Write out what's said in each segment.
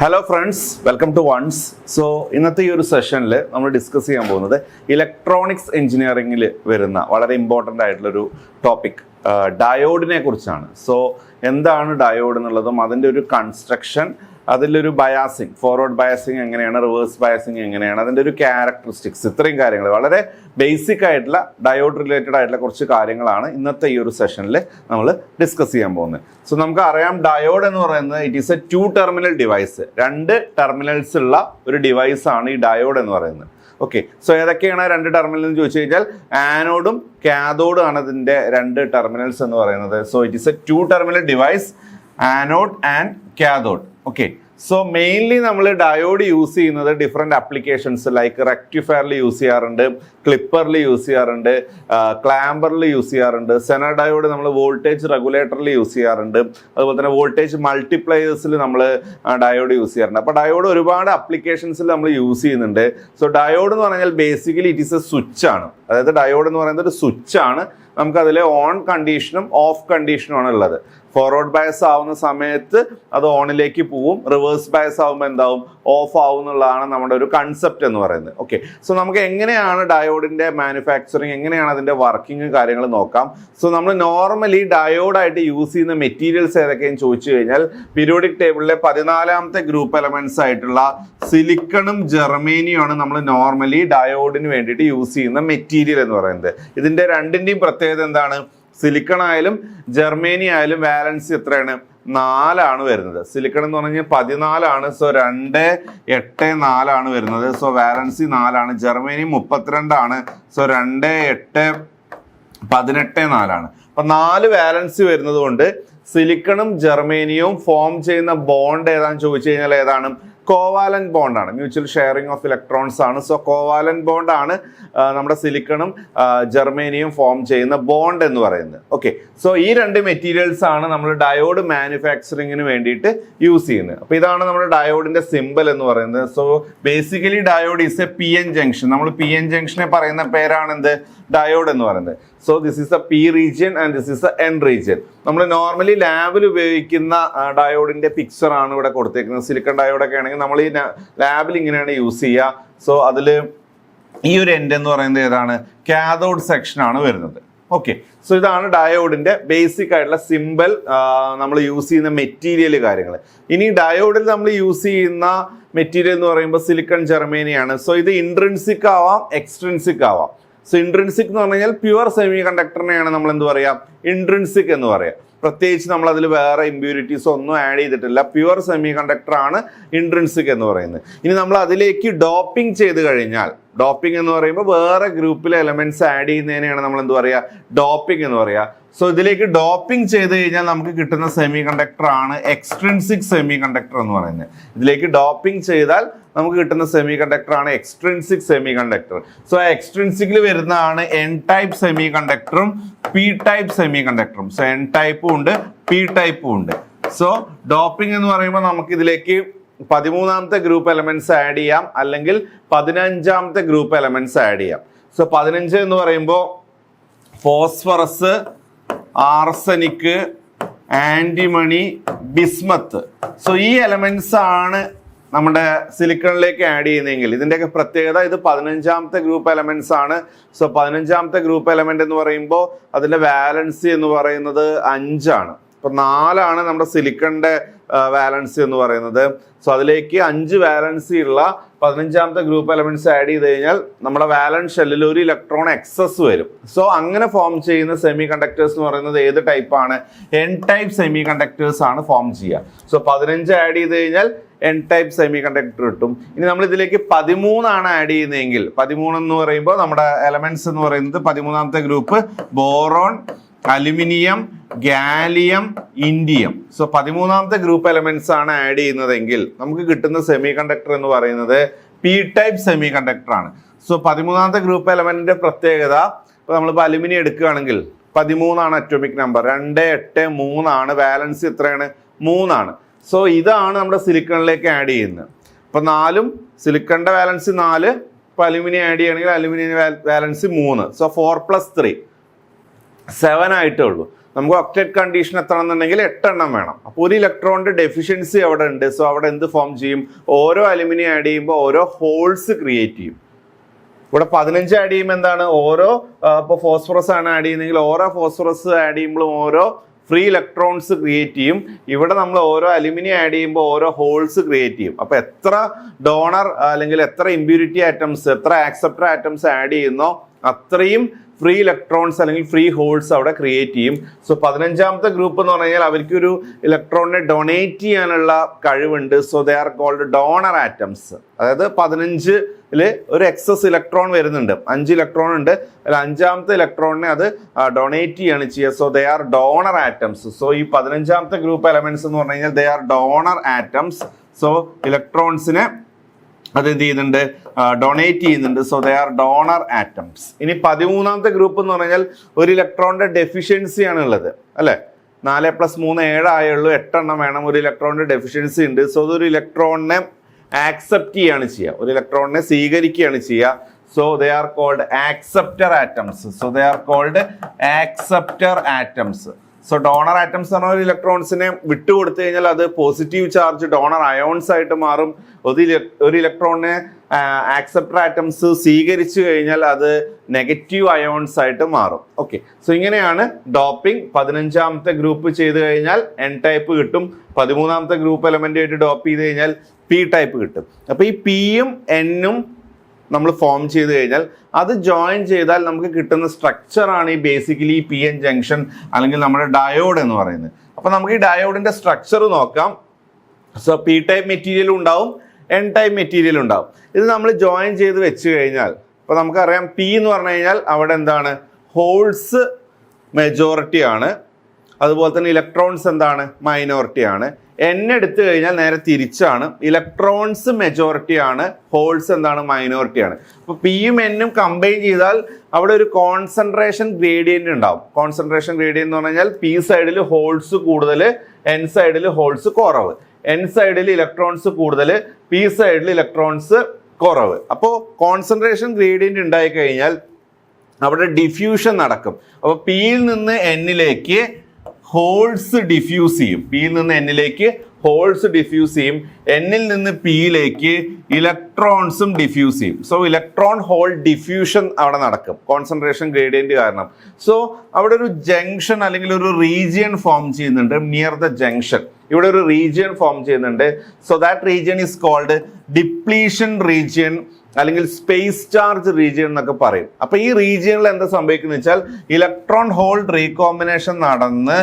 Hello friends welcome to ones so ഇന്നത്തെ ഈ ഒരു സെഷനിൽ നമ്മൾ ഡിസ്കസ് ചെയ്യാൻ പോകുന്നത് ഇലക്ട്രോണിക്സ് എഞ്ചിനീയറിംഗിൽ വരുന്ന വളരെ ഇമ്പോർട്ടന്റ് ആയിട്ടുള്ളൊരു ടോപ്പിക് ഡയോഡിനെ കുറിച്ചാണ്. സോ എന്താണ് ഡയോഡ് എന്നുള്ളതും അതിന്റെ ഒരു കൺസ്ട്രക്ഷൻ അതിലൊരു ബയാസിങ് ഫോർവേഡ് ബയാസിങ് എങ്ങനെയാണ് റിവേഴ്സ് ബയാസിങ് എങ്ങനെയാണ് അതിന്റെ ഒരു ക്യാരക്ടറിസ്റ്റിക്സ് ഇത്രയും കാര്യങ്ങൾ വളരെ ബേസിക് ആയിട്ടുള്ള ഡയോഡ് റിലേറ്റഡ് ആയിട്ടുള്ള കുറച്ച് കാര്യങ്ങളാണ് ഇന്നത്തെ ഈ ഒരു സെഷനിൽ നമ്മൾ ഡിസ്കസ് ചെയ്യാൻ പോകുന്നത്. സോ നമുക്ക് അറിയാം ഡയോഡ് എന്ന് പറയുന്നത് it is a two terminal device രണ്ട് ടെർമിനൽസ് ഉള്ള ഒരു ഡിവൈസ് ആണ് ഈ ഡയോഡ് എന്ന് പറയുന്നത്. ഓക്കെ സോ ഏതൊക്കെയാണ് രണ്ട് ടെർമിനൽ എന്ന് ചോദിച്ചു കഴിഞ്ഞാൽ ആനോഡും കാതോഡും ആണ് അതിന്റെ രണ്ട് ടെർമിനൽസ് എന്ന് പറയുന്നത്. So it is a two terminal device anode and cathode okay so mainly നമ്മൾ ഡയോഡ് യൂസ് ചെയ്യുന്നത് ഡിഫറെന്റ് ആപ്ലിക്കേഷൻസ് ലൈക്ക് റെക്ടിഫയറിൽ യൂസ് ചെയ്യാറുണ്ട് ക്ലിപ്പറിൽ യൂസ് ചെയ്യാറുണ്ട് ക്ലാമ്പറിൽ യൂസ് ചെയ്യാറുണ്ട് സെന ഡയോഡ് നമ്മൾ വോൾട്ടേജ് റെഗുലേറ്ററിൽ യൂസ് ചെയ്യാറുണ്ട് അതുപോലെ തന്നെ വോൾട്ടേജ് മൾട്ടിപ്ലയേഴ്സിൽ നമ്മൾ ഡയോഡ് യൂസ് ചെയ്യാറുണ്ട്. അപ്പോൾ ഡയോഡ് ഒരുപാട് ആപ്ലിക്കേഷൻസിൽ നമ്മൾ യൂസ് ചെയ്യുന്നുണ്ട്. സോ ഡയോഡ് എന്ന് പറഞ്ഞാൽ basically it is a switch ആണ്. അതായത് ഡയോഡ് എന്ന് പറയുന്നത് ഒരു സ്വിച്ച് ആണ്. നമുക്ക് അതിൽ ഓൺ കണ്ടീഷനും ഓഫ് കണ്ടീഷനും ആണ് ഉള്ളത്. ഫോർവേഡ് ബയസ് ആവുന്ന സമയത്ത് അത് ഓണിലേക്ക് പോവും. റിവേഴ്സ് ബയസ് ആവുമ്പോൾ എന്താവും? ഓഫ് ആവും എന്നുള്ളതാണ് നമ്മുടെ ഒരു കൺസെപ്റ്റ് എന്ന് പറയുന്നത്. ഓക്കെ സോ നമുക്ക് എങ്ങനെയാണ് ഡയോഡിന്റെ മാനുഫാക്ചറിങ് എങ്ങനെയാണ് അതിന്റെ വർക്കിംഗ് കാര്യങ്ങൾ നോക്കാം? സോ നമ്മൾ നോർമലി ഡയോഡായിട്ട് യൂസ് ചെയ്യുന്ന മെറ്റീരിയൽസ് ഏതൊക്കെയെന്ന് ചോദിച്ചു കഴിഞ്ഞാൽ പീരിയോഡിക് ടേബിളിലെ പതിനാലാമത്തെ ഗ്രൂപ്പ് എലമെന്റ്സ് ആയിട്ടുള്ള സിലിക്കണും ജെർമേനിയും ആണ് നമ്മൾ നോർമലി ഡയോഡിന് വേണ്ടിയിട്ട് യൂസ് ചെയ്യുന്ന മെറ്റീരിയൽ എന്ന് പറയുന്നത്. ഇതിന്റെ രണ്ടിന്റെയും പ്രത്യേകത എന്താണ്? സിലിക്കൺ ആയാലും ജർമ്മനി ആയാലും വാലൻസി എത്രയാണ്? നാലാണ് വരുന്നത്. സിലിക്കൺ എന്ന് പറഞ്ഞാൽ പതിനാലാണ് സോ രണ്ട് എട്ട് നാലാണ് വരുന്നത്. സോ വാലൻസി നാലാണ് ജർമ്മനി മുപ്പത്തിരണ്ടാണ് സോ രണ്ട് എട്ട് പതിനെട്ട് നാലാണ്. അപ്പൊ നാല് വാലൻസി വരുന്നത് കൊണ്ട് സിലിക്കണും ജർമേനിയവും ഫോം ചെയ്യുന്ന ബോണ്ട് ഏതാണെന്ന് ചോദിച്ചു കഴിഞ്ഞാൽ ഏതാണ്? കോവാലൻ ബോണ്ടാണ് മ്യൂച്വൽ ഷെയറിംഗ് ഓഫ് ഇലക്ട്രോൺസ് ആണ്. സോ കോവാലൻ ബോണ്ടാണ് നമ്മുടെ സിലിക്കണും ജർമേനിയും ഫോം ചെയ്യുന്ന ബോണ്ട് എന്ന് പറയുന്നത്. ഓക്കെ സോ ഈ രണ്ട് മെറ്റീരിയൽസ് ആണ് നമ്മൾ ഡയോഡ് മാനുഫാക്ചറിങ്ങിന് വേണ്ടിയിട്ട് യൂസ് ചെയ്യുന്നത്. അപ്പോൾ ഇതാണ് നമ്മുടെ ഡയോഡിന്റെ സിമ്പൽ എന്ന് പറയുന്നത്. So basically diode is a P N junction നമ്മൾ പി എൻ ജംഗ്ഷനെ പറയുന്ന പേരാണ് എന്ത്? ഡയോഡ് എന്ന് പറയുന്നത്. So this is a P region and this is N region നമ്മൾ നോർമലി ലാബിൽ ഉപയോഗിക്കുന്ന ഡയോഡിന്റെ പിക്ചർ ആണ് ഇവിടെ കൊടുത്തേക്കുന്നത്. സിലിക്കൺ ഡയോഡൊക്കെ ആണെങ്കിൽ നമ്മൾ ഈ ലാബിൽ ഇങ്ങനെയാണ് യൂസ് ചെയ്യുക. സോ അതിൽ ഈ ഒരു എൻഡ് എന്ന് പറയുന്നത് ഏതാണ്? കാതോഡ് സെക്ഷൻ ആണ് വരുന്നത്. ഓക്കെ സോ ഇതാണ് ഡയോഡിന്റെ ബേസിക് ആയിട്ടുള്ള സിമ്പിൾ നമ്മൾ യൂസ് ചെയ്യുന്ന മെറ്റീരിയൽ കാര്യങ്ങൾ ഇനി ഡയോഡിൽ നമ്മൾ യൂസ് ചെയ്യുന്ന മെറ്റീരിയൽ എന്ന് പറയുമ്പോൾ സിലിക്കൺ ജെർമേനിയാണ് സോ ഇത് ഇൻട്രൻസിക് ആവാം എക്സ്ട്രിൻസിക് ആവാം. സോ ഇൻട്രൻസിക് എന്ന് പറഞ്ഞു കഴിഞ്ഞാൽ പ്യുവർ സെമി കണ്ടക്ടറിനെയാണ് നമ്മൾ എന്ത് പറയുക ഇൻട്രൻസിക് എന്ന് പറയാം. പ്രത്യേകിച്ച് നമ്മൾ അതിൽ വേറെ ഇമ്പ്യൂരിറ്റീസ് ഒന്നും ആഡ് ചെയ്തിട്ടില്ല. പ്യുവർ സെമി കണ്ടക്ടർ ആണ് ഇൻട്രൻസിക് എന്ന് പറയുന്നത്. ഇനി നമ്മൾ അതിലേക്ക് ഡോപ്പിംഗ് ചെയ്ത് കഴിഞ്ഞാൽ ഡോപ്പിംഗ് എന്ന് പറയുമ്പോൾ വേറെ ഗ്രൂപ്പിലെ എലമെന്റ്സ് ആഡ് ചെയ്യുന്നതിനെയാണ് നമ്മൾ എന്ത് പറയുക ഡോപ്പിംഗ് എന്ന് പറയുക സോ ഇതിലേക്ക് ഡോപ്പിംഗ് ചെയ്ത് കഴിഞ്ഞാൽ നമുക്ക് കിട്ടുന്ന സെമി കണ്ടക്ടർ ആണ് എക്സ്ട്രിൻസിക് സെമി കണ്ടക്ടർ എന്ന് പറയുന്നത്. ഇതിലേക്ക് ഡോപ്പിംഗ് ചെയ്താൽ നമുക്ക് കിട്ടുന്ന സെമി കണ്ടക്ടർ ആണ് എക്സ്ട്രിൻസിക് സെമി കണ്ടക്ടർ സോ എക്സ്ട്രിൻസിക്കിൽ വരുന്നതാണ് എൻ ടൈപ്പ് സെമി കണ്ടക്ടറും പി ടൈപ്പ് സെമി കണ്ടക്ടറും സോ എൻ ടൈപ്പും ഉണ്ട് പി ടൈപ്പും ഉണ്ട്. സോ ഡോപ്പിംഗ് എന്ന് പറയുമ്പോൾ നമുക്ക് ഇതിലേക്ക് പതിമൂന്നാമത്തെ ഗ്രൂപ്പ് എലമെന്റ്സ് ആഡ് ചെയ്യാം അല്ലെങ്കിൽ പതിനഞ്ചാമത്തെ ഗ്രൂപ്പ് എലമെന്റ്സ് ആഡ് ചെയ്യാം. സോ പതിനഞ്ച് എന്ന് പറയുമ്പോൾ phosphorus arsenic antimony bismuth. So ഈ എലമെന്റ്സ് ആണ് നമ്മുടെ സിലിക്കണിലേക്ക് ആഡ് ചെയ്യുന്നതെങ്കിൽ. ഇതിന്റെയൊക്കെ പ്രത്യേകത ഇത് പതിനഞ്ചാമത്തെ ഗ്രൂപ്പ് എലമെന്റ്സ് ആണ്. സോ പതിനഞ്ചാമത്തെ ഗ്രൂപ്പ് എലമെന്റ് എന്ന് പറയുമ്പോൾ അതിന്റെ വാലൻസി എന്ന് പറയുന്നത് അഞ്ചാണ്. ഇപ്പം നാലാണ് നമ്മുടെ സിലിക്കണിന്റെ വാലൻസി എന്ന് പറയുന്നത്. സോ അതിലേക്ക് അഞ്ച് വാലൻസി ഉള്ള പതിനഞ്ചാമത്തെ ഗ്രൂപ്പ് എലമെന്റ്സ് ആഡ് ചെയ്ത് കഴിഞ്ഞാൽ നമ്മുടെ വാലൻസ് ഷെല്ലിൽ ഒരു ഇലക്ട്രോൺ എക്സസ് വരും. സോ അങ്ങനെ ഫോം ചെയ്യുന്ന സെമി കണ്ടക്ടേഴ്സ് എന്ന് പറയുന്നത് ഏത് ടൈപ്പാണ് എൻ ടൈപ്പ് സെമി കണ്ടക്ടേഴ്സ് ആണ് ഫോം ചെയ്യുക. സോ പതിനഞ്ച് ആഡ് ചെയ്ത് കഴിഞ്ഞാൽ എൻ ടൈപ്പ് സെമി കണ്ടക്ടർ കിട്ടും. ഇനി നമ്മൾ ഇതിലേക്ക് പതിമൂന്നാണ് ആഡ് ചെയ്യുന്നതെങ്കിൽ പതിമൂന്ന് എന്ന് പറയുമ്പോൾ നമ്മുടെ എലമെന്റ്സ് എന്ന് പറയുന്നത് പതിമൂന്നാമത്തെ group boron aluminium gallium indium so പതിമൂന്നാമത്തെ ഗ്രൂപ്പ് എലമെന്റ്സ് ആണ് ആഡ് ചെയ്യുന്നതെങ്കിൽ നമുക്ക് കിട്ടുന്ന സെമി കണ്ടക്ടർ എന്ന് പറയുന്നത് പി ടൈപ്പ് സെമി കണ്ടക്ടർ ആണ്. സോ പതിമൂന്നാമത്തെ ഗ്രൂപ്പ് എലമെന്റിന്റെ പ്രത്യേകത ഇപ്പൊ നമ്മളിപ്പോൾ അലുമിനിയം എടുക്കുകയാണെങ്കിൽ പതിമൂന്നാണ് അറ്റോമിക് നമ്പർ രണ്ട് എട്ട് മൂന്നാണ്. ബാലൻസ് എത്രയാണ്? മൂന്നാണ്. സോ ഇതാണ് നമ്മുടെ സിലിക്കണിലേക്ക് ആഡ് ചെയ്യുന്നത്. ഇപ്പൊ നാലും സിലിക്കണിന്റെ ബാലൻസ് നാല് ഇപ്പൊ അലുമിനിയം ആഡ് ചെയ്യുകയാണെങ്കിൽ അലുമിനിയം ബാലൻസ് മൂന്ന്. So four plus three seven ആയിട്ടേ ഉള്ളൂ. നമുക്ക് ഒക്ടേറ്റ് കണ്ടീഷൻ എത്തണമെന്നുണ്ടെങ്കിൽ എട്ടെണ്ണം വേണം. അപ്പോൾ ഒരു ഇലക്ട്രോണിന്റെ ഡെഫിഷ്യൻസി അവിടെ ഉണ്ട്. സോ അവിടെ എന്ത് ഫോം ചെയ്യും? ഓരോ അലുമിനിയം ആഡ് ചെയ്യുമ്പോൾ ഓരോ ഹോൾസ് ക്രിയേറ്റ് ചെയ്യും. ഇവിടെ പതിനഞ്ച് ആഡ് ചെയ്യുമ്പോൾ എന്താണ്? ഓരോ ഇപ്പോൾ ഫോസ്ഫറസ് ആണ് ആഡ് ചെയ്യുന്നതെങ്കിൽ ഓരോ ഫോസ്ഫറസ് ആഡ് ചെയ്യുമ്പോഴും ഓരോ ഫ്രീ ഇലക്ട്രോൺസ് ക്രിയേറ്റ് ചെയ്യും. ഇവിടെ നമ്മൾ ഓരോ അലുമിനിയം ആഡ് ചെയ്യുമ്പോൾ ഓരോ ഹോൾസ് ക്രിയേറ്റ് ചെയ്യും. അപ്പോൾ എത്ര ഡോണർ അല്ലെങ്കിൽ എത്ര ഇമ്പ്യൂരിറ്റി ആറ്റംസ് എത്ര ആക്സെപ്റ്റർ ആറ്റംസ് ആഡ് ചെയ്യുന്നോ അത്രയും ഫ്രീ ഇലക്ട്രോൺസ് അല്ലെങ്കിൽ ഫ്രീ ഹോൾസ് അവിടെ ക്രിയേറ്റ് ചെയ്യും. സോ പതിനഞ്ചാമത്തെ ഗ്രൂപ്പ് എന്ന് പറഞ്ഞു കഴിഞ്ഞാൽ അവർക്കൊരു ഇലക്ട്രോണിനെ ഡൊണേറ്റ് ചെയ്യാനുള്ള കഴിവുണ്ട്. So they are called donor atoms അതായത് പതിനഞ്ചിൽ ഒരു എക്സസ് ഇലക്ട്രോൺ വരുന്നുണ്ട്. അഞ്ച് ഇലക്ട്രോൺ ഉണ്ട്. അതിൽ അഞ്ചാമത്തെ ഇലക്ട്രോണിനെ അത് ഡൊണേറ്റ് ചെയ്യാണ് ചെയ്യുക. So they are donor atoms so ഈ പതിനഞ്ചാമത്തെ ഗ്രൂപ്പ് എലമെന്റ്സ് എന്ന് പറഞ്ഞു കഴിഞ്ഞാൽ they are donor atoms so ഇലക്ട്രോൺസിനെ അത് എന്ത് ചെയ്യുന്നുണ്ട് ഡൊണേറ്റ് ചെയ്യുന്നുണ്ട്. So they are donor atoms ഇനി പതിമൂന്നാമത്തെ ഗ്രൂപ്പ് എന്ന് പറഞ്ഞാൽ ഒരു ഇലക്ട്രോണിന്റെ ഡെഫിഷ്യൻസി ആണ് ഉള്ളത്. അല്ലെ? നാല് പ്ലസ് മൂന്ന് ഏഴായുള്ളൂ എട്ടെണ്ണം വേണം. ഒരു ഇലക്ട്രോണിന്റെ ഡെഫിഷ്യൻസി ഉണ്ട്. സോ അതൊരു ഇലക്ട്രോണിനെ ആക്സെപ്റ്റ് ചെയ്യാണ് ചെയ്യുക. ഒരു ഇലക്ട്രോണിനെ സ്വീകരിക്കുകയാണ് ചെയ്യുക. So they are called acceptor atoms so they are called acceptor atoms so donor atoms എന്ന് പറഞ്ഞ ഇലക്ട്രോൺസിനെ വിട്ടുകൊടുത്തു കഴിഞ്ഞാൽ അത് പോസിറ്റീവ് ചാർജ് ഡോണർ അയോൺസ് ആയിട്ട് മാറും. ഒരു ഒരു ഇലക്ട്രോണിനെ ആക്സെപ്റ്റർ ആറ്റംസ് സ്വീകരിച്ചു കഴിഞ്ഞാൽ അത് നെഗറ്റീവ് അയോൺസ് ആയിട്ട് മാറും. ഓക്കെ സോ ഇങ്ങനെയാണ് ഡോപ്പിംഗ് പതിനഞ്ചാമത്തെ ഗ്രൂപ്പ് ചെയ്ത് കഴിഞ്ഞാൽ എൻ ടൈപ്പ് കിട്ടും. പതിമൂന്നാമത്തെ ഗ്രൂപ്പ് എലമെന്റ് ആയിട്ട് ഡോപ്പ് ചെയ്ത് കഴിഞ്ഞാൽ പി ടൈപ്പ് കിട്ടും. അപ്പോൾ ഈ പിയും എന്നും നമ്മൾ ഫോം ചെയ്ത് കഴിഞ്ഞാൽ അത് ജോയിൻ ചെയ്താൽ നമുക്ക് കിട്ടുന്ന സ്ട്രക്ചറാണ് ഈ ബേസിക്കലി പി എൻ ജംഗ്ഷൻ അല്ലെങ്കിൽ നമ്മുടെ ഡയോഡ് എന്ന് പറയുന്നത്. അപ്പോൾ നമുക്ക് ഈ ഡയോഡിന്റെ സ്ട്രക്ചർ നോക്കാം. സോ പി ടൈപ്പ് മെറ്റീരിയൽ ഉണ്ടാവും എൻ ടൈപ്പ് മെറ്റീരിയൽ ഉണ്ടാവും. ഇത് നമ്മൾ ജോയിൻ ചെയ്ത് വെച്ച് കഴിഞ്ഞാൽ ഇപ്പോൾ നമുക്കറിയാം പി എന്ന് പറഞ്ഞു കഴിഞ്ഞാൽ അവിടെ എന്താണ്? ഹോൾസ് മെജോറിറ്റി ആണ്. അതുപോലെ തന്നെ ഇലക്ട്രോൺസ് എന്താണ്? മൈനോറിറ്റി ആണ്. എൻ എടുത്തു കഴിഞ്ഞാൽ നേരെ തിരിച്ചാണ്. ഇലക്ട്രോൺസ് മെജോറിറ്റി ആണ്. ഹോൾസ് എന്താണ്? മൈനോറിറ്റി ആണ്. അപ്പോൾ പിയും എന്നും കമ്പൈൻ ചെയ്താൽ അവിടെ ഒരു കോൺസെൻട്രേഷൻ ഗ്രേഡിയന്റ് ഉണ്ടാവും. കോൺസെൻട്രേഷൻ ഗ്രേഡിയന്റ് എന്ന് പറഞ്ഞാൽ പി സൈഡിൽ ഹോൾസ് കൂടുതൽ എൻ സൈഡിൽ ഹോൾസ് കുറവ്. എൻ സൈഡിൽ ഇലക്ട്രോൺസ് കൂടുതൽ പി സൈഡിൽ ഇലക്ട്രോൺസ് കുറവ്. അപ്പോൾ കോൺസെൻട്രേഷൻ ഗ്രേഡിയന്റ് ഉണ്ടായി കഴിഞ്ഞാൽ അവിടെ ഡിഫ്യൂഷൻ നടക്കും. അപ്പോൾ പിയിൽ നിന്ന് എന്നിലേക്ക് ഹോൾസ് ഡിഫ്യൂസ് ചെയ്യും. പിയിൽ നിന്ന് എന്നിലേക്ക് ഹോൾസ് ഡിഫ്യൂസ് ചെയ്യും. എന്നിൽ നിന്ന് പിയിലേക്ക് ഇലക്ട്രോൺസും ഡിഫ്യൂസ് ചെയ്യും. സോ ഇലക്ട്രോൺ ഹോൾ ഡിഫ്യൂഷൻ അവിടെ നടക്കും. കോൺസെൻട്രേഷൻ ഗ്രേഡിയന്റ് കാരണം. സോ അവിടെ ഒരു ജംഗ്ഷൻ അല്ലെങ്കിൽ ഒരു റീജിയൻ ഫോം ചെയ്യുന്നുണ്ട്. നിയർ ദ ജംഗ്ഷൻ ഇവിടെ ഒരു റീജിയൻ ഫോം ചെയ്യുന്നുണ്ട്. So that region is called depletion region അല്ലെങ്കിൽ സ്പേസ് ചാർജ് റീജിയൻ എന്നൊക്കെ പറയും. അപ്പൊ ഈ റീജിയനിൽ എന്താ സംഭവിക്കുന്ന വെച്ചാൽ ഇലക്ട്രോൺ ഹോൾ റീകോമ്പിനേഷൻ നടന്ന്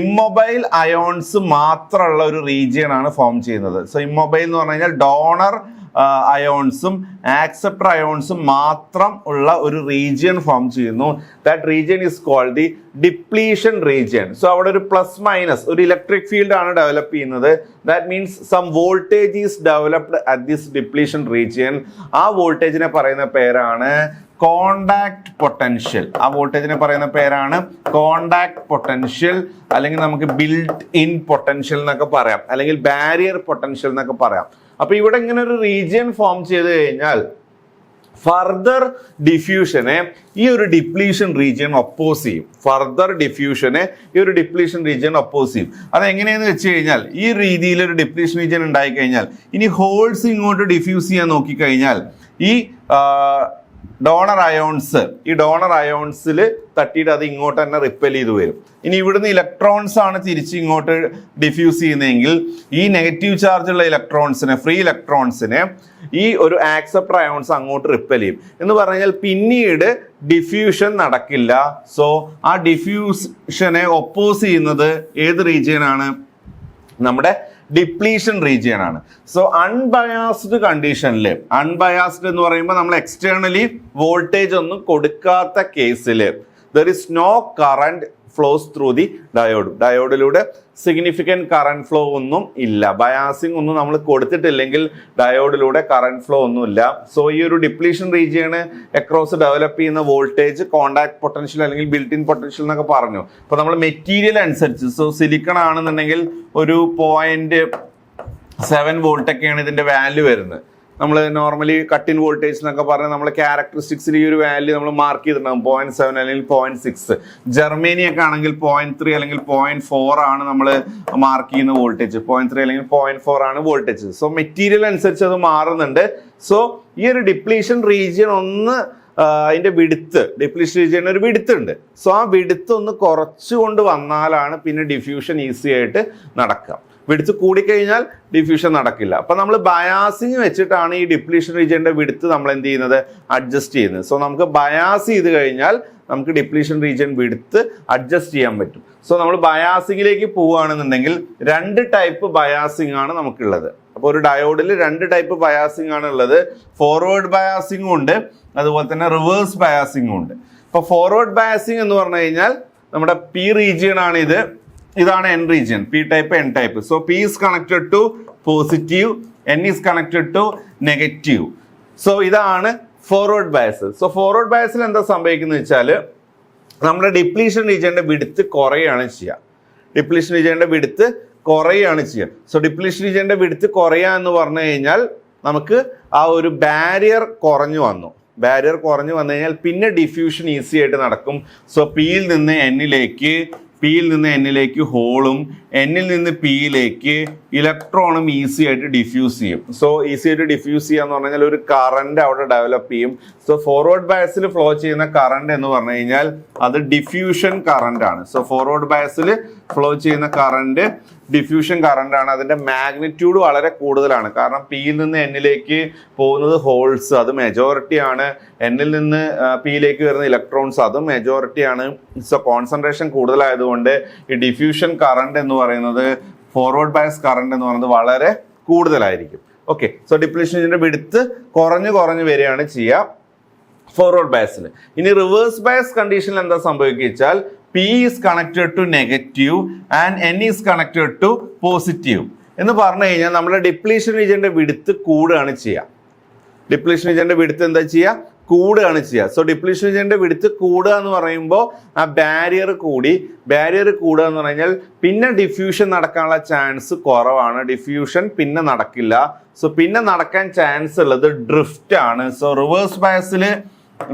ഇമ്മൊബൈൽ അയോൺസ് മാത്രമുള്ള ഒരു റീജിയൻ ആണ് ഫോം ചെയ്യുന്നത്. സോ ഇമ്മൊബൈൽ എന്ന് പറഞ്ഞു കഴിഞ്ഞാൽ ഡോണർ അയോൺസും ആക്സെപ്റ്റർ അയോൺസും മാത്രം ഉള്ള ഒരു റീജിയൻ ഫോം ചെയ്യുന്നു. That region is called the depletion region so അവിടെ ഒരു പ്ലസ് മൈനസ് ഒരു ഇലക്ട്രിക് ഫീൽഡ് ആണ് ഡെവലപ്പ് ചെയ്യുന്നത്. That means some voltage is developed at this depletion region ആ വോൾട്ടേജിനെ പറയുന്ന പേരാണ് കോണ്ടാക്ട് പൊട്ടൻഷ്യൽ ആ വോൾട്ടേജിനെ പറയുന്ന പേരാണ് കോണ്ടാക്ട് പൊട്ടൻഷ്യൽ അല്ലെങ്കിൽ നമുക്ക് ബിൽഡ് ഇൻ പൊട്ടൻഷ്യൽ എന്നൊക്കെ പറയാം. അല്ലെങ്കിൽ ബാരിയർ പൊട്ടൻഷ്യൽ എന്നൊക്കെ പറയാം. അപ്പൊ ഇവിടെ ഇങ്ങനെ ഒരു റീജിയൻ ഫോം ചെയ്ത് കഴിഞ്ഞാൽ ഫർദർ ഡിഫ്യൂഷനെ ഈ ഒരു ഡിപ്ലീഷൻ റീജിയൻ ഒപ്പോസ് ചെയ്യും. ഫർദർ ഡിഫ്യൂഷനെ ഈ ഒരു ഡിപ്ലീഷൻ റീജിയൻ ഒപ്പോസ് ചെയ്യും. അത് എങ്ങനെയെന്ന് വെച്ച് കഴിഞ്ഞാൽ ഈ രീതിയിൽ ഒരു ഡിപ്ലീഷൻ റീജിയൻ ഉണ്ടായി കഴിഞ്ഞാൽ ഇനി ഹോൾസ് ഇങ്ങോട്ട് ഡിഫ്യൂസ് ചെയ്യാൻ നോക്കിക്കഴിഞ്ഞാൽ ഈ ഡോണർ അയോൺസ് ഈ ഡോണർ അയോൺസിൽ തട്ടിയിട്ട് അത് ഇങ്ങോട്ട് തന്നെ റിപ്പൽ ചെയ്ത് വരും. ഇനി ഇവിടുന്ന് ഇലക്ട്രോൺസ് ആണ് തിരിച്ച് ഇങ്ങോട്ട് ഡിഫ്യൂസ് ചെയ്യുന്നതെങ്കിൽ ഈ നെഗറ്റീവ് ചാർജ് ഉള്ള ഇലക്ട്രോൺസിനെ ഫ്രീ ഇലക്ട്രോൺസിനെ ഈ ഒരു ആക്സെപ്റ്റർ അയോൺസ് അങ്ങോട്ട് റിപ്പൽ ചെയ്യും. എന്ന് പറഞ്ഞാൽ പിന്നീട് ഡിഫ്യൂഷൻ നടക്കില്ല. സോ ആ ഡിഫ്യൂഷനെ ഒപ്പോസ് ചെയ്യുന്നത് ഏത് റീജിയനാണ് നമ്മുടെ ഡിപ്ലീഷൻ റീജിയൻ ആണ്. സോ അൺബയാസ്ഡ് കണ്ടീഷനിൽ അൺബയാസ്ഡ് എന്ന് പറയുമ്പോൾ നമ്മൾ എക്സ്റ്റേണലി വോൾട്ടേജ് ഒന്നും കൊടുക്കാത്ത കേസിൽ there is no current flows through the diode ഡയോഡിലൂടെ സിഗ്നിഫിക്കന്റ് കറണ്ട് ഫ്ലോ ഒന്നും ഇല്ല. ബയാസിങ് ഒന്നും നമ്മൾ കൊടുത്തിട്ടില്ലെങ്കിൽ ഡയോഡിലൂടെ കറണ്ട് ഫ്ലോ ഒന്നും ഇല്ല. സോ ഈ ഒരു ഡിപ്ലീഷൻ റീജിയണ് അക്രോസ് ഡെവലപ്പ് ചെയ്യുന്ന വോൾട്ടേജ് കോണ്ടാക്ട് പൊട്ടൻഷ്യൽ അല്ലെങ്കിൽ ബിൽറ്റ് ഇൻ പൊട്ടൻഷ്യൽ എന്നൊക്കെ പറഞ്ഞു. അപ്പോൾ നമ്മൾ മെറ്റീരിയൽ അനുസരിച്ച് സോ സിലിക്കൺ ആണെന്നുണ്ടെങ്കിൽ ഒരു പോയിന്റ് സെവൻ വോൾട്ടൊക്കെയാണ് ഇതിന്റെ വാല്യൂ വരുന്നത്. നമ്മൾ നോർമലി കട്ട് ഇൻ വോൾട്ടേജ് എന്നൊക്കെ പറഞ്ഞ് നമ്മൾ ക്യാരക്ടറിസ്റ്റിക്സിൽ ഈ ഒരു വാല്യൂ നമ്മൾ മാർക്ക് ചെയ്തിട്ടുണ്ടാകും പോയിന്റ് സെവൻ അല്ലെങ്കിൽ പോയിന്റ് സിക്സ് ജർമ്മനിയൊക്കെ ആണെങ്കിൽ പോയിന്റ് ത്രീ അല്ലെങ്കിൽ പോയിന്റ് ഫോർ ആണ് നമ്മൾ മാർക്ക് ചെയ്യുന്ന വോൾട്ടേജ് പോയിന്റ് ത്രീ അല്ലെങ്കിൽ പോയിന്റ് ഫോർ ആണ് വോൾട്ടേജ് സോ മെറ്റീരിയൽ അനുസരിച്ച് അത് മാറുന്നുണ്ട്. സോ ഈ ഒരു ഡിപ്ലീഷൻ റീജിയൻ ഒന്ന് അതിന്റെ വിടുത്ത് ഡിപ്ലീഷൻ റീജിയൻ ഒരു വിടുത്ത് ഉണ്ട് സോ ആ വിടുത്ത് ഒന്ന് കുറച്ചുകൊണ്ട് വന്നാലാണ് പിന്നെ ഡിഫ്യൂഷൻ ഈസി ആയിട്ട് നടക്കുക. വിടുത്ത് കൂടിക്കഴിഞ്ഞാൽ ഡിഫ്യൂഷൻ നടക്കില്ല. അപ്പം നമ്മൾ ബയാസിങ് വെച്ചിട്ടാണ് ഈ ഡിപ്ലീഷൻ റീജിയന്റെ വിടുത്ത് നമ്മൾ എന്ത് ചെയ്യുന്നത്? അഡ്ജസ്റ്റ് ചെയ്യുന്നത്. സോ നമുക്ക് ബയാസ് ചെയ്ത് കഴിഞ്ഞാൽ നമുക്ക് ഡിപ്ലീഷൻ റീജിയൻ വിടുത്ത് അഡ്ജസ്റ്റ് ചെയ്യാൻ പറ്റും. സോ നമ്മൾ ബയാസിങ്ങിലേക്ക് പോവുകയാണെന്നുണ്ടെങ്കിൽ രണ്ട് ടൈപ്പ് ബയാസിങ് ആണ് നമുക്കുള്ളത്. അപ്പോൾ ഒരു ഡയോഡിൽ രണ്ട് ടൈപ്പ് ബയാസിങ് ആണ് ഉള്ളത്. ഫോർവേഡ് ബയാസിങ്ങും ഉണ്ട്. അതുപോലെ തന്നെ റിവേഴ്സ് ബയാസിങ്ങും ഉണ്ട്. ഇപ്പോൾ ഫോർവേഡ് ബയാസിങ് എന്ന് പറഞ്ഞു കഴിഞ്ഞാൽ നമ്മുടെ പി റീജിയൻ ആണ് ഇത് ഇതാണ് N region P type N type so P is connected to positive N is connected to negative so ഇതാണ് ഫോർവേഡ് ബയസ് സോ ഫോർവേഡ് ബയസിൽ എന്താ സംഭവിക്കുന്നത് വെച്ചാൽ നമ്മുടെ ഡിപ്ലീഷൻ റീജിയന്റെ വിടുത്ത് കുറയാണ് ചെയ്യുക. ഡിപ്ലീഷൻ റീജിയന്റെ വിടുത്ത് കുറയാണ് ചെയ്യുക. സോ ഡിപ്ലീഷൻ റീജിയന്റെ വിടുത്ത് കുറയുക എന്ന് പറഞ്ഞു കഴിഞ്ഞാൽ നമുക്ക് ആ ഒരു ബാരിയർ കുറഞ്ഞു വന്നു. ബാരിയർ കുറഞ്ഞു വന്നു കഴിഞ്ഞാൽ പിന്നെ ഡിഫ്യൂഷൻ ഈസി ആയിട്ട് നടക്കും. സോ പിയിൽ നിന്ന് എന്നിലേക്ക് പിയിൽ നിന്ന് എന്നിലേക്ക് ഹോളും എന്നിൽ നിന്ന് പിയിലേക്ക് ഇലക്ട്രോണും ഈസി ആയിട്ട് ഡിഫ്യൂസ് ചെയ്യും. സോ ഈസി ആയിട്ട് ഡിഫ്യൂസ് ചെയ്യാന്ന് പറഞ്ഞാൽ ഒരു കറണ്ട് അവിടെ ഡെവലപ്പ് ചെയ്യും. സോ ഫോർവേഡ് ബയസിൽ ഫ്ലോ ചെയ്യുന്ന കറണ്ട് എന്ന് പറഞ്ഞു കഴിഞ്ഞാൽ അത് ഡിഫ്യൂഷൻ കറണ്ട് ആണ്. സോ ഫോർവേഡ് ബയസിൽ ഫ്ലോ ചെയ്യുന്ന കറണ്ട് ഡിഫ്യൂഷൻ കറണ്ട് ആണ്. അതിന്റെ മാഗ്നിറ്റ്യൂഡ് വളരെ കൂടുതലാണ്. കാരണം പിയിൽ നിന്ന് എന്നിലേക്ക് പോകുന്നത് ഹോൾസ് അത് മെജോറിറ്റി ആണ്. എന്നിൽ നിന്ന് പിയിലേക്ക് വരുന്ന ഇലക്ട്രോൺസ് അതും മെജോറിറ്റി ആണ്. സോ കോൺസെൻട്രേഷൻ കൂടുതലായതുകൊണ്ട് ഈ ഡിഫ്യൂഷൻ കറണ്ട് എന്ന് പറയുന്നത് ഫോർവേഡ് ബയസ് കറണ്ട് എന്ന് പറയുന്നത് വളരെ കൂടുതലായിരിക്കും. ഓക്കെ സോ ഡിപ്ലീഷന്റെ വിടുത്ത് കുറഞ്ഞു കുറഞ്ഞു വരികയാണ് ചെയ്യുക ഫോർവേഡ് ബയസിൽ ഇനി റിവേഴ്സ് ബയസ് കണ്ടീഷനിൽ എന്താ സംഭവിക്കുക വെച്ചാൽ P is connected to negative and N is connected to positive എന്ന് പറഞ്ഞു കഴിഞ്ഞാൽ നമ്മുടെ ഡിപ്ലീഷൻ ഏജന്റെ വിടുത്ത് കൂടുകയാണ് ചെയ്യുക. ഡിപ്ലീഷൻ ഏജന്റെ വിടുത്ത് എന്താ ചെയ്യുക? കൂടുകയാണ് ചെയ്യുക. സോ ഡിപ്ലീഷൻ ഏജന്റെ വിടുത്ത് കൂടുക എന്ന് പറയുമ്പോൾ ആ ബാരിയർ കൂടി ബാരിയർ കൂടുക എന്ന് പറഞ്ഞാൽ പിന്നെ ഡിഫ്യൂഷൻ നടക്കാനുള്ള ചാൻസ് കുറവാണ്. ഡിഫ്യൂഷൻ പിന്നെ നടക്കില്ല. സോ പിന്നെ നടക്കാൻ ചാൻസ് ഉള്ളത് ഡ്രിഫ്റ്റ് ആണ്. സോ റിവേഴ്സ് ബയസിൽ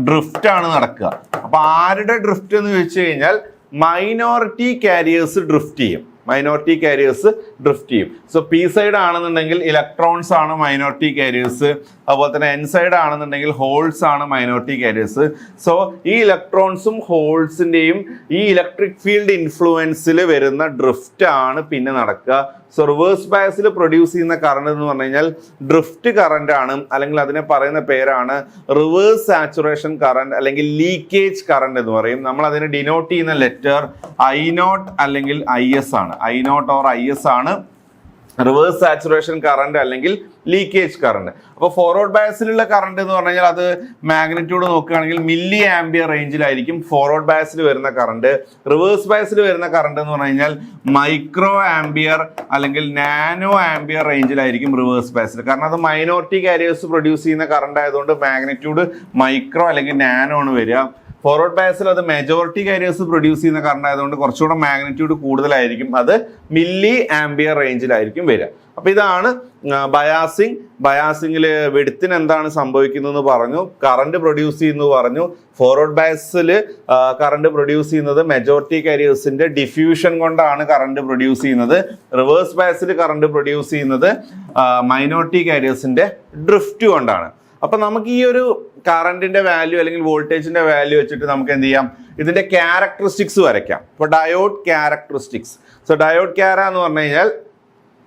ഡ്രിഫ്റ്റ് ആണ് നടക്കുക. അപ്പൊ ആരുടെ ഡ്രിഫ്റ്റ് എന്ന് ചോദിച്ചു കഴിഞ്ഞാൽ മൈനോറിറ്റി കാരിയേഴ്സ് ഡ്രിഫ്റ്റ് ചെയ്യും. മൈനോറിറ്റി കാരിയേഴ്സ് ഡ്രിഫ്റ്റ് ചെയ്യും. സോ പി സൈഡ് ആണെന്നുണ്ടെങ്കിൽ ഇലക്ട്രോൺസ് ആണ് മൈനോറിറ്റി കാരിയേഴ്സ് അതുപോലെ തന്നെ എൻ സൈഡ് ആണെന്നുണ്ടെങ്കിൽ ഹോൾസ് ആണ് മൈനോറിറ്റി കാരിയേഴ്സ് സോ ഈ ഇലക്ട്രോൺസും ഹോൾസിന്റെയും ഈ ഇലക്ട്രിക് ഫീൽഡ് ഇൻഫ്ലുവൻസിൽ വരുന്ന ഡ്രിഫ്റ്റ് ആണ് പിന്നെ നടക്കുക. സോ റിവേഴ്സ് ബയസിൽ പ്രൊഡ്യൂസ് ചെയ്യുന്ന കറണ്ട് എന്ന് പറഞ്ഞു കഴിഞ്ഞാൽ ഡ്രിഫ്റ്റ് കറണ്ട് ആണ്. അല്ലെങ്കിൽ അതിനെ പറയുന്ന പേരാണ് റിവേഴ്സ് സാച്ചുറേഷൻ കറണ്ട് അല്ലെങ്കിൽ ലീക്കേജ് കറണ്ട് എന്ന് പറയും. നമ്മൾ അതിനെ ഡിനോട്ട് ചെയ്യുന്ന ലെറ്റർ ഐ നോട്ട് അല്ലെങ്കിൽ ഐ എസ് ആണ്. I naught or I S ആണ്. റിവേഴ്സ് സാച്ചുറേഷൻ കറണ്ട് അല്ലെങ്കിൽ ലീക്കേജ് കറണ്ട് അപ്പോൾ ഫോർവേഡ് ബയസിലുള്ള കറണ്ട് എന്ന് പറഞ്ഞു കഴിഞ്ഞാൽ അത് മാഗ്നിറ്റ്യൂഡ് നോക്കുകയാണെങ്കിൽ മില്ലി ആംബിയർ റേഞ്ചിലായിരിക്കും ഫോർവേഡ് ബയസിൽ വരുന്ന കറണ്ട് റിവേഴ്സ് ബയസിൽ വരുന്ന കറണ്ട് എന്ന് പറഞ്ഞു കഴിഞ്ഞാൽ മൈക്രോ ആംബിയർ അല്ലെങ്കിൽ നാനോ ആംബിയർ റേഞ്ചിലായിരിക്കും റിവേഴ്സ് ബയസിൽ കാരണം അത് മൈനോറിറ്റി കാരിയേഴ്സ് പ്രൊഡ്യൂസ് ചെയ്യുന്ന കറണ്ട് ആയതുകൊണ്ട് മാഗ്നിറ്റ്യൂഡ് മൈക്രോ അല്ലെങ്കിൽ നാനോ ആണ് വരിക. ഫോർവേഡ് ബയസിൽ അത് മെജോറിറ്റി കാരിയേഴ്സ് പ്രൊഡ്യൂസ് ചെയ്യുന്ന കറണ്ട് ആയതുകൊണ്ട് കുറച്ചുകൂടെ മാഗ്നിറ്റ്യൂഡ് കൂടുതലായിരിക്കും. അത് മില്ലി ആംബിയർ റേഞ്ചിലായിരിക്കും വരിക. അപ്പൊ ഇതാണ് ബയാസിങ് ബയാസിങ്ങിൽ വെടുത്തിന് എന്താണ് സംഭവിക്കുന്നതെന്ന് പറഞ്ഞു. കറണ്ട് പ്രൊഡ്യൂസ് ചെയ്യുന്നു പറഞ്ഞു. ഫോർവേഡ് ബയസിൽ കറണ്ട് പ്രൊഡ്യൂസ് ചെയ്യുന്നത് മെജോറിറ്റി കാരിയേഴ്സിന്റെ ഡിഫ്യൂഷൻ കൊണ്ടാണ് കറണ്ട് പ്രൊഡ്യൂസ് ചെയ്യുന്നത്. റിവേഴ്സ് ബയസിൽ കറണ്ട് പ്രൊഡ്യൂസ് ചെയ്യുന്നത് മൈനോറിറ്റി കാരിയേഴ്സിന്റെ ഡ്രിഫ്റ്റ് കൊണ്ടാണ്. അപ്പൊ നമുക്ക് ഈ ഒരു കറണ്ടിന്റെ വാല്യൂ അല്ലെങ്കിൽ വോൾട്ടേജിന്റെ വാല്യൂ വെച്ചിട്ട് നമുക്ക് എന്ത് ചെയ്യാം? ഇതിന്റെ ക്യാരക്ടറിസ്റ്റിക്സ് വരയ്ക്കാം. ഇപ്പൊ ഡയോഡ് ക്യാരക്ടറിസ്റ്റിക്സ് സോ ഡയോഡ് ക്യാര എന്ന് പറഞ്ഞു കഴിഞ്ഞാൽ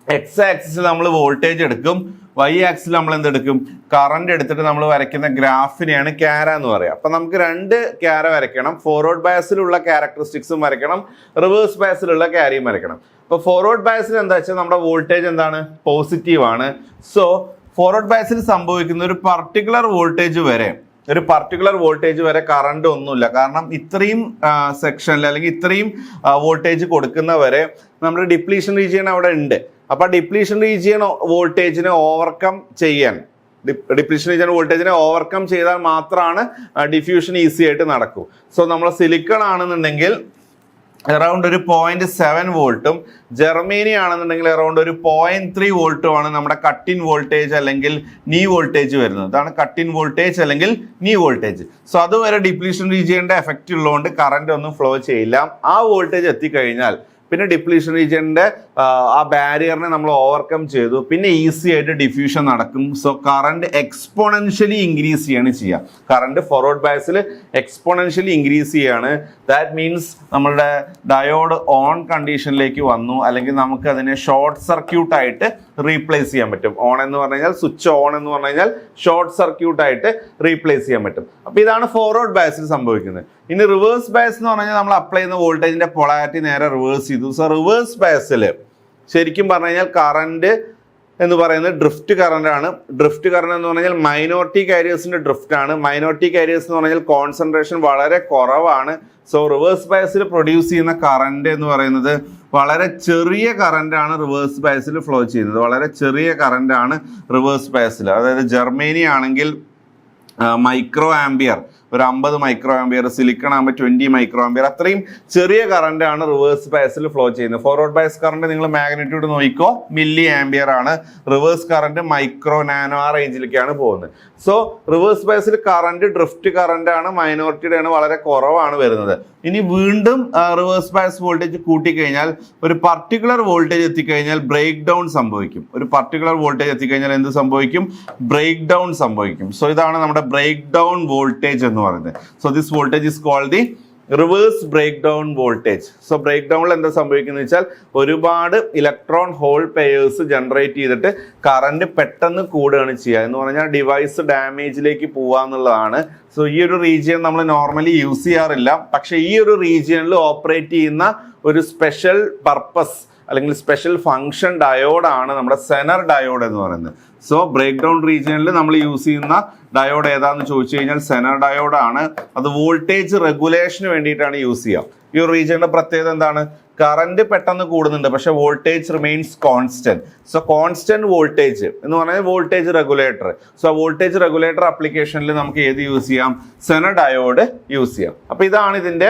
എക്സ് ആക്സിൽ നമ്മൾ വോൾട്ടേജ് എടുക്കും വൈ ആക്സിൽ നമ്മൾ എന്തെടുക്കും കറണ്ട് എടുത്തിട്ട് നമ്മൾ വരയ്ക്കുന്ന ഗ്രാഫിനെയാണ് ക്യാര എന്ന് പറയുക അപ്പൊ നമുക്ക് രണ്ട് ക്യാര വരയ്ക്കണം. ഫോർവേഡ് ബയസിലുള്ള ക്യാരക്ടറിസ്റ്റിക്സും വരയ്ക്കണം. റിവേഴ്സ് ബയസിലുള്ള ക്യാരിയും വരയ്ക്കണം. അപ്പോൾ ഫോർവേഡ് ബയസിൽ എന്താ വെച്ചാൽ നമ്മുടെ വോൾട്ടേജ് എന്താണ്? പോസിറ്റീവ് ആണ്. സോ ഫോർവേഡ് ബയസിൽ സംഭവിക്കുന്ന ഒരു പർട്ടിക്കുലർ വോൾട്ടേജ് വരെ ഒരു പർട്ടിക്കുലർ വോൾട്ടേജ് വരെ കറണ്ട് ഒന്നുമില്ല. കാരണം ഇത്രയും സെക്ഷനിൽ അല്ലെങ്കിൽ ഇത്രയും വോൾട്ടേജ് കൊടുക്കുന്നവരെ നമ്മുടെ ഡിപ്ലീഷൻ റീജിയൻ അവിടെ ഉണ്ട്. അപ്പൊ ഡിപ്ലീഷൻ റീജിയൻ വോൾട്ടേജിനെ ഓവർകം ചെയ്യാൻ ഡിപ്ലീഷൻ റീജിയൻ വോൾട്ടേജിനെ ഓവർകം ചെയ്താൽ മാത്രമാണ് ഡിഫ്യൂഷൻ ഈസി ആയിട്ട് നടക്കൂ. സോ നമ്മൾ സിലിക്കൺ ആണെന്നുണ്ടെങ്കിൽ അറൗണ്ട് ഒരു പോയിന്റ് സെവൻ വോൾട്ടും ജർമ്മനി ആണെന്നുണ്ടെങ്കിൽ അറൗണ്ട് ഒരു പോയിന്റ് ത്രീ വോൾട്ടുമാണ് നമ്മുടെ കട്ടിൻ വോൾട്ടേജ് അല്ലെങ്കിൽ നീ വോൾട്ടേജ് വരുന്നത്. അതാണ് കട്ടിൻ വോൾട്ടേജ് അല്ലെങ്കിൽ നീ വോൾട്ടേജ് സോ അതുവരെ ഡിപ്ലീഷൻ റീജിയന്റെ എഫക്റ്റ് ഉള്ളതുകൊണ്ട് കറണ്ട് ഒന്നും ഫ്ലോ ചെയ്യില്ല. ആ വോൾട്ടേജ് എത്തിക്കഴിഞ്ഞാൽ പിന്നെ ഡിപ്ലീഷൻ റീജിയന്റെ ആ ബാരിയറിനെ നമ്മൾ ഓവർകം ചെയ്തു. പിന്നെ ഈസി ആയിട്ട് ഡിഫ്യൂഷൻ നടക്കും. സോ കറണ്ട് എക്സ്പോണൻഷ്യലി ഇൻക്രീസ് ചെയ്യാണ് ചെയ്യുക. കറണ്ട് ഫോർവേഡ് ബയസിൽ എക്സ്പോണൻഷ്യലി ഇൻക്രീസ് ചെയ്യാണ്. ദാറ്റ് മീൻസ് നമ്മളുടെ ഡയോഡ് ഓൺ കണ്ടീഷനിലേക്ക് വന്നു. അല്ലെങ്കിൽ നമുക്ക് അതിനെ ഷോർട്ട് സർക്യൂട്ട് ആയിട്ട് റീപ്ലേസ് ചെയ്യാൻ പറ്റും. ഓൺ എന്ന് പറഞ്ഞു കഴിഞ്ഞാൽ സ്വിച്ച് ഓൺ എന്ന് പറഞ്ഞു കഴിഞ്ഞാൽ ഷോർട്ട് സർക്യൂട്ട് ആയിട്ട് റീപ്ലേസ് ചെയ്യാൻ പറ്റും. അപ്പോൾ ഇതാണ് ഫോർവേഡ് ബയസിൽ സംഭവിക്കുന്നത്. ഇനി റിവേഴ്സ് ബയസ് എന്ന് പറഞ്ഞാൽ നമ്മൾ അപ്ലൈ ചെയ്യുന്ന വോൾട്ടേജിന്റെ പൊളാരിറ്റി നേരെ റിവേഴ്സ് ചെയ്തു. സോ റിവേഴ്സ് ബയസിൽ ശരിക്കും പറഞ്ഞു കഴിഞ്ഞാൽ കറണ്ട് എന്ന് പറയുന്നത് ഡ്രിഫ്റ്റ് കറണ്ട് ആണ്. ഡ്രിഫ്റ്റ് കറണ്ട് എന്ന് പറഞ്ഞാൽ മൈനോറിറ്റി കാരിയേഴ്സിന്റെ ഡ്രിഫ്റ്റ് ആണ്. മൈനോറിറ്റി കാരിയേഴ്സ് എന്ന് പറഞ്ഞാൽ കോൺസെൻട്രേഷൻ വളരെ കുറവാണ്. സോ റിവേഴ്സ് ബയസിൽ പ്രൊഡ്യൂസ് ചെയ്യുന്ന കറണ്ട് എന്ന് പറയുന്നത് വളരെ ചെറിയ കറണ്ടാണ് റിവേഴ്സ് ബയസിൽ ഫ്ലോ ചെയ്യുന്നത്. വളരെ ചെറിയ കറണ്ടാണ് റിവേഴ്സ് ബയസിൽ അതായത് ജർമ്മനി ആണെങ്കിൽ മൈക്രോ ആംബിയർ ഒരു അമ്പത് മൈക്രോ ആംബിയർ സിലിക്കൺ ആകുമ്പോൾ ട്വന്റി മൈക്രോ ആംബിയർ അത്രയും ചെറിയ കറണ്ട് ആണ് റിവേഴ്സ് ബയസിൽ ഫ്ലോ ചെയ്യുന്നത്. ഫോർവേഡ് ബയസ് കറണ്ട് നിങ്ങൾ മാഗ്നിറ്റ്യൂഡ് നോക്കിക്കോ. മില്ലി ആംബിയർ ആണ്. റിവേഴ്സ് കറണ്ട് മൈക്രോ നാനോ ആ റേഞ്ചിലേക്കാണ് പോകുന്നത്. സോ റിവേഴ്സ് ബയസിൽ കറണ്ട് ഡ്രിഫ്റ്റ് കറണ്ട് ആണ് മൈനോറിറ്റിയുടെ ആണ് വളരെ കുറവാണ് വരുന്നത്. ഇനി വീണ്ടും റിവേഴ്സ് ബയസ് വോൾട്ടേജ് കൂട്ടിക്കഴിഞ്ഞാൽ ഒരു പർട്ടിക്കുലർ വോൾട്ടേജ് എത്തിക്കഴിഞ്ഞാൽ ബ്രേക്ക് ഡൗൺ സംഭവിക്കും. ഒരു പർട്ടിക്കുലർ വോൾട്ടേജ് എത്തിക്കഴിഞ്ഞാൽ എന്ത് സംഭവിക്കും? ബ്രേക്ക് ഡൗൺ സംഭവിക്കും. സോ ഇതാണ് നമ്മുടെ ബ്രേക്ക് ഡൗൺ വോൾട്ടേജ് എന്ന് പറയുന്നത്. So this voltage is called the reverse breakdown voltage so break ഡൗണിൽ എന്താ സംഭവിക്കുന്നത് വെച്ചാൽ ഒരുപാട് ഇലക്ട്രോൺ ഹോൾ പെയേഴ്സ് ജനറേറ്റ് ചെയ്തിട്ട് കറണ്ട് പെട്ടെന്ന് കൂടുകയാണ് ചെയ്യുക. എന്ന് പറഞ്ഞാൽ ഡിവൈസ് ഡാമേജിലേക്ക് പോവാന്നുള്ളതാണ് സോ ഈ ഒരു റീജിയൻ നമ്മൾ നോർമലി യൂസ് ചെയ്യാറില്ല. പക്ഷെ ഈ ഒരു റീജിയനിൽ ഓപ്പറേറ്റ് ചെയ്യുന്ന ഒരു സ്പെഷ്യൽ പർപ്പസ് അല്ലെങ്കിൽ സ്പെഷ്യൽ ഫങ്ഷൻ ഡയോഡാണ് നമ്മുടെ സെനർ ഡയോഡ് എന്ന് പറയുന്നത്. സോ ബ്രേക്ക് ഡൗൺ റീജിയനിൽ നമ്മൾ യൂസ് ചെയ്യുന്ന ഡയോഡ് ഏതാന്ന് ചോദിച്ചു കഴിഞ്ഞാൽ സെനർ ഡയോഡാണ് അത് വോൾട്ടേജ് റെഗുലേഷന് വേണ്ടിയിട്ടാണ് യൂസ് ചെയ്യുക ഈ ഒരു പ്രത്യേകത എന്താണ്? കറണ്ട് പെട്ടെന്ന് കൂടുന്നുണ്ട് പക്ഷേ voltage remains constant so constant voltage എന്ന് പറഞ്ഞാൽ voltage regulator so voltage regulator ആപ്ലിക്കേഷനിൽ നമുക്ക് ഏത് യൂസ് ചെയ്യാം? സെന ഡയോഡ് യൂസ് ചെയ്യാം. അപ്പോൾ ഇതാണ് ഇതിന്റെ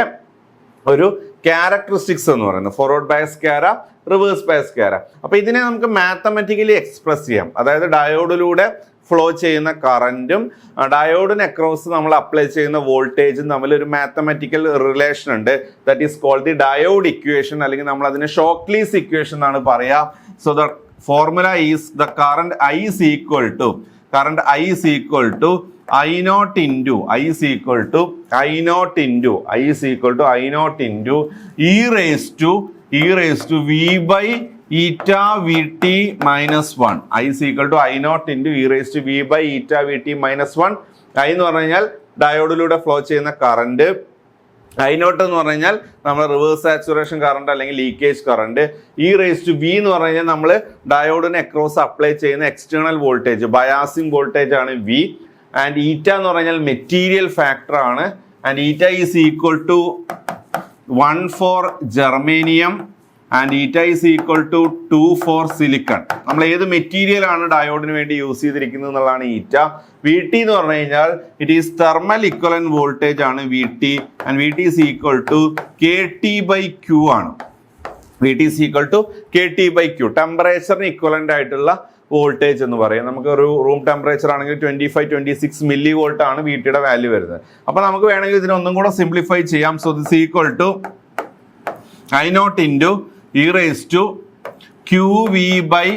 ഒരു ക്യാരക്ടറിസ്റ്റിക്സ് എന്ന് പറയുന്നത്. ഫോർവേഡ് ബയസ് ക്യാര റിവേഴ്സ് ബയസ് ക്യാര അപ്പൊ ഇതിനെ നമുക്ക് മാത്തമെറ്റിക്കലി എക്സ്പ്രസ് ചെയ്യാം. അതായത് ഡയോഡിലൂടെ ഫ്ലോ ചെയ്യുന്ന കറന്റും ഡയോഡിന് അക്രോസ് നമ്മൾ അപ്ലൈ ചെയ്യുന്ന വോൾട്ടേജും തമ്മിൽ ഒരു മാത്തമാറ്റിക്കൽ റിലേഷൻ ഉണ്ട്. That is called the diode equation അല്ലെങ്കിൽ നമ്മൾ അതിനെ ഷോക്ലീസ് ഇക്വേഷൻ എന്നാണ് പറയുക so the formula is the current I is equal to current I is equal to I nought into I is equal to I nought into I is equal to I nought into e raise to e raise to V by eta V T minus one I is equal to I nought into e raise to V by eta V T minus one I എന്ന് പറഞ്ഞു കഴിഞ്ഞാൽ ഡയോഡിലൂടെ flow ചെയ്യുന്ന current I nought എന്ന് പറഞ്ഞു കഴിഞ്ഞാൽ നമ്മൾ reverse saturation current അല്ലെങ്കിൽ leakage current e raise to V എന്ന് പറഞ്ഞു കഴിഞ്ഞാൽ നമ്മൾ ഡയോഡിന് അക്രോസ് അപ്ലൈ ചെയ്യുന്ന എക്സ്റ്റേണൽ വോൾട്ടേജ് ബയാസിംഗ് വോൾട്ടേജ് ആണ് വി ആൻഡ് ഈറ്റ എന്ന് പറഞ്ഞാൽ മെറ്റീരിയൽ ഫാക്ടർ ആണ്. And eta is equal to one for germanium and eta is equal to two for silicon നമ്മൾ ഏത് മെറ്റീരിയൽ ആണ് ഡയോഡിന് വേണ്ടി യൂസ് ചെയ്തിരിക്കുന്നത് എന്നുള്ളതാണ് ഈറ്റ വി ടി എന്ന് പറഞ്ഞു കഴിഞ്ഞാൽ it is thermal equivalent voltage ആണ് V T and V T is equal to K T by Q ആണ്. V T is equal to K T by Q ടെമ്പറേച്ചറിന് equivalent ആയിട്ടുള്ള വോൾട്ടേജ് എന്ന് പറയും. നമുക്ക് ഒരു റൂം ടെമ്പറേച്ചർ ആണെങ്കിൽ twenty five twenty six millivolt ആണ് V ടിയുടെ value വരുന്നത്. അപ്പോൾ നമുക്ക് വേണമെങ്കിൽ ഇതിനൊന്നും കൂടെ സിംപ്ലിഫൈ ചെയ്യാം. So this equal to I nought into e raise to Q V by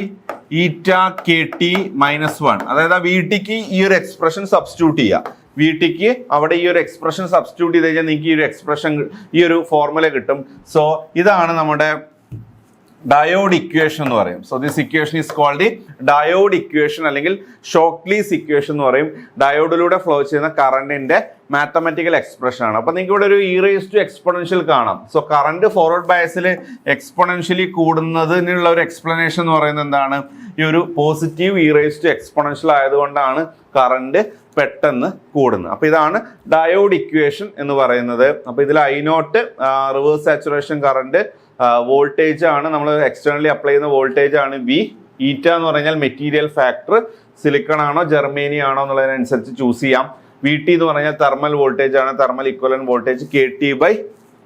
eta K T minus one അതായത് ആ വി ടിക്ക് ഈ ഒരു എക്സ്പ്രഷൻ സബ്സ്റ്റിറ്റ്യൂട്ട് ചെയ്യുക വി ടിക്ക് അവിടെ ഈ ഒരു എക്സ്പ്രഷൻ സബ്സ്റ്റിറ്റ്യൂട്ട് ചെയ്ത് കഴിഞ്ഞാൽ നിങ്ങൾക്ക് ഈ ഒരു എക്സ്പ്രഷൻ ഈ ഒരു ഫോർമുല കിട്ടും. സോ ഇതാണ് നമ്മുടെ ഡയോഡ് ഇക്വേഷൻ എന്ന് പറയും. So this equation is called the diode equation അല്ലെങ്കിൽ ഷോക്ലീസ് ഇക്വേഷൻ എന്ന് പറയും. ഡയോഡിലൂടെ ഫ്ലോ ചെയ്യുന്ന കറണ്ടിന്റെ മാത്തമാറ്റിക്കൽ എക്സ്പ്രഷൻ ആണ്. അപ്പോൾ നിങ്ങൾക്ക് ഇവിടെ ഒരു ഇ റേസ് ടു എക്സ്പൊണൻഷ്യൽ കാണാം. സോ കറണ്ട് ഫോർവേഡ് ബയസിൽ എക്സ്പൊണൻഷ്യലി കൂടുന്നതിനുള്ള ഒരു എക്സ്പ്ലനേഷൻ എന്ന് പറയുന്നത് എന്താണ്? ഈ ഒരു positive e raise to exponential ആയതുകൊണ്ടാണ് കറണ്ട് പെട്ടെന്ന് കൂടുന്നത്. അപ്പോൾ ഇതാണ് ഡയോഡ് ഇക്വേഷൻ എന്ന് പറയുന്നത്. അപ്പോൾ ഇതിൽ I nought reverse saturation current voltage ആണ്. നമ്മൾ എക്സ്റ്റേണലി അപ്ലൈ ചെയ്യുന്ന വോൾട്ടേജ് ആണ് വി ഈറ്റ എന്ന് പറഞ്ഞാൽ മെറ്റീരിയൽ ഫാക്ടർ സിലിക്കൺ ആണോ ജർമേനി ആണോ എന്നുള്ളതിനനുസരിച്ച് ചൂസ് ചെയ്യാം. വി ടി എന്ന് പറഞ്ഞാൽ തെർമൽ വോൾട്ടേജ് ആണ്. Thermal equivalent voltage K T by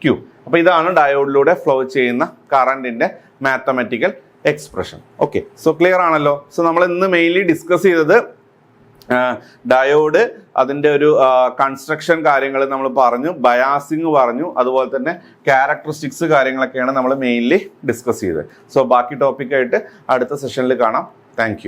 Q അപ്പോൾ ഇതാണ് ഡയോഡിലൂടെ ഫ്ലോ ചെയ്യുന്ന കറണ്ടിന്റെ mathematical expression okay so clear ആണല്ലോ? സോ നമ്മൾ ഇന്ന് മെയിൻലി ഡിസ്കസ് ചെയ്തത് ഡയോഡ് അതിന്റെ ഒരു കൺസ്ട്രക്ഷൻ കാര്യങ്ങൾ നമ്മൾ പറഞ്ഞു ബയാസിങ് പറഞ്ഞു അതുപോലെ തന്നെ ക്യാരക്ടറിസ്റ്റിക്സ് കാര്യങ്ങളൊക്കെയാണ് നമ്മൾ മെയിൻലി ഡിസ്കസ് ചെയ്തത്. സോ ബാക്കി ടോപ്പിക്കായിട്ട് അടുത്ത സെഷനിൽ കാണാം. താങ്ക്